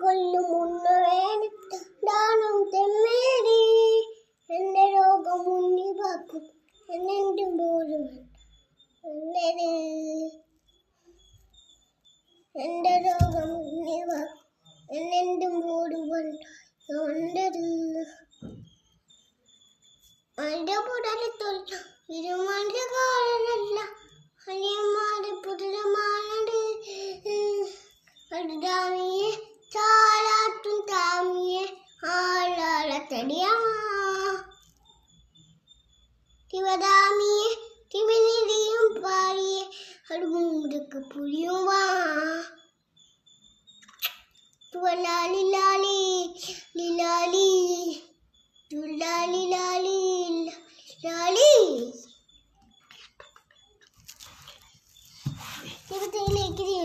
കൊല്ലും മുന്നു വേണം തെമ്മേരി എന്റെ രോഗം മുന്നിവാക്കും എന്നെന്റെ പോലും എന്റെ രോഗം മുന്നിവാക്കും എന്നെന്റെ പോലും ഒണ്ടത് എന്റെ പുടലി തൊല്ല ഇരുമാന്റെ കാലനല്ല. അനിയന്മാരെ പുതിരമാനത് അടുതാവിയെ செடியாம் திவதாமியே திமிழியும் பாடிய அடுமுருக்கு புரியும்? வா துவலாலி லாலி லிலாலி துலாலி லாலி லாலி இருபத்தி ஏழு